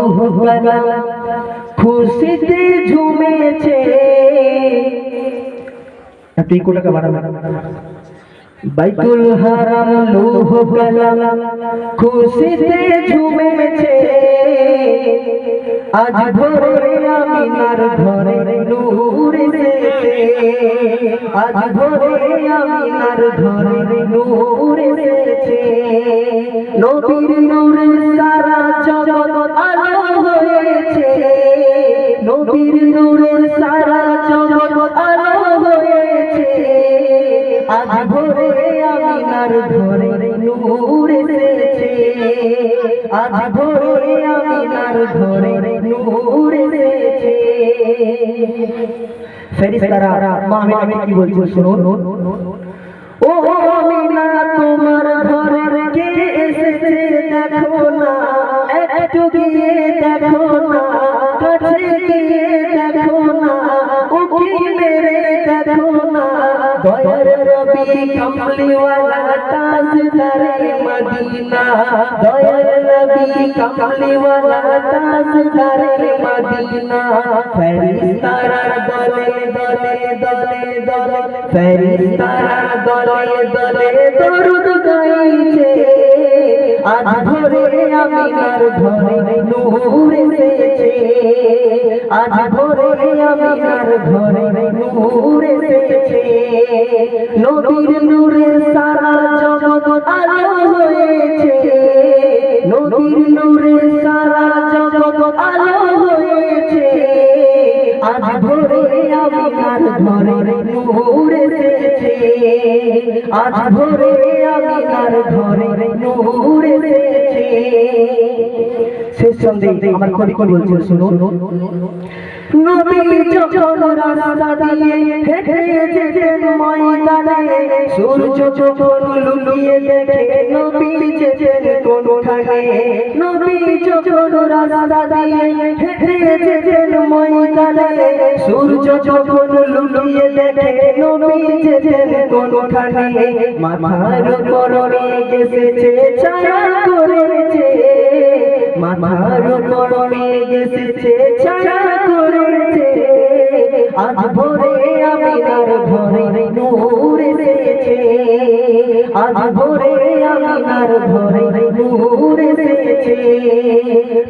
কালাম খুশিতে ঝুমেছে। একটু ইকোটাকে বাড়াবেন বাইতুল হারাম লৌহ কালাম খুশিতে ঝুমেছে। আজ ভোরে আমিনার ঘরে নূর এসেছে। আজ ভোরে আমিনার ঘরে নূর এসেছে। নবীর নূরে সারা জগৎ আলো হয়েছে। আজ ভোরে আমিনার ঘরে নূর এসেছে। আজ ভোরে আমিনার ঘরে নূর এসেছে। তোমার ঘরে কে এসেছে? দেখো না, একটু গিয়ে দেখো না। দেখো না দয়ার রবি কমলিওয়ালা দয়ার কমলিওয়ালা তাজদারে মদিনা ভোরে আমিনার ঘরে ঘরে নবীর নূরে সারা জগৎ আলো হয়েছে। নবীর নূরে সারা জগৎ আলো হয়েছে। আজ ভোরে আমিনার ঘরে নূর আজ ভোরে আমিনার ঘরে নূর শেষ আমার বলছে নবী যখন দিয়ে হেঁটে ময়দানে সূর্য যখন লুকিয়ে দেখে নবী যেতেন কোনখানে নবী যখন রাস্তা দিয়ে হেঁটে যেতেন ময়দানে, সূর্য যখন লুকিয়ে দেখে নবী যেতেন কোনখানে, মাথার উপর মেঘ ছায়া করেছে। মাথার উপর মেঘ ছায়া করেছে। আজ ভোরে আমিনার ঘরে নূর এসেছে। আজ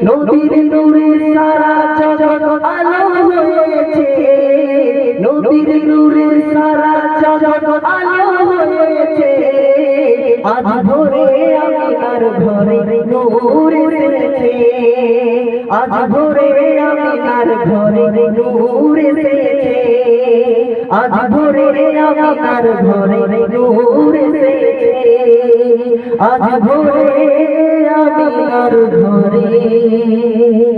নদীর নূরে সারা জগৎ আলো হয়েছে। নদীর নূরে সারা জগৎ আলো হয়েছে। আজ ভোরে আমিনার ঘরে নূর এসেছে। আজ ভোরে আমিনার ঘরে নূর এসেছে। আজ ভোরে আমিনার ঘরে নূর এসেছে। আজ ভোরে আমি আর ঘরে।